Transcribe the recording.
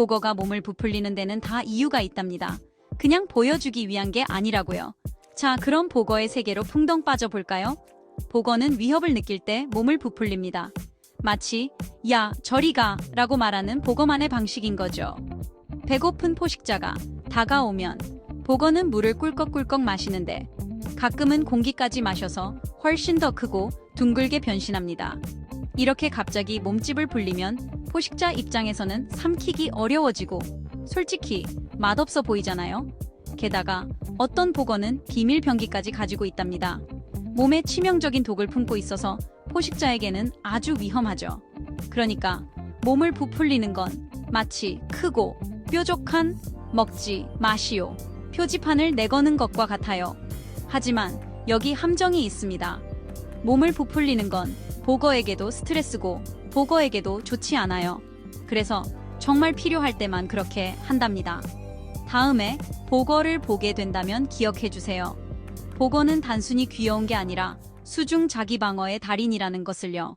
보거가 몸을 부풀리는 데는 다 이유가 있답니다. 그냥 보여주기 위한 게 아니라고요. 자, 그럼 보거의 세계로 풍덩 빠져볼까요? 보거는 위협을 느낄 때 몸을 부풀립니다. 마치 야, 저리 가 라고 말하는 보거만의 방식인 거죠. 배고픈 포식자가 다가오면 보거는 물을 꿀꺽꿀꺽 마시는데 가끔은 공기까지 마셔서 훨씬 더 크고 둥글게 변신합니다. 이렇게 갑자기 몸집을 불리면 포식자 입장에서는 삼키기 어려워지고 솔직히 맛없어 보이잖아요. 게다가 어떤 보거는 비밀 병기까지 가지고 있답니다. 몸에 치명적인 독을 품고 있어서 포식자에게는 아주 위험하죠. 그러니까 몸을 부풀리는 건 마치 크고 뾰족한 먹지 마시오 표지판을 내거는 것과 같아요. 하지만 여기 함정이 있습니다. 몸을 부풀리는 건 보거에게도 스트레스고 보거에게도 좋지 않아요. 그래서 정말 필요할 때만 그렇게 한답니다. 다음에 보거를 보게 된다면 기억해 주세요. 보거는 단순히 귀여운 게 아니라 수중 자기 방어의 달인이라는 것을요.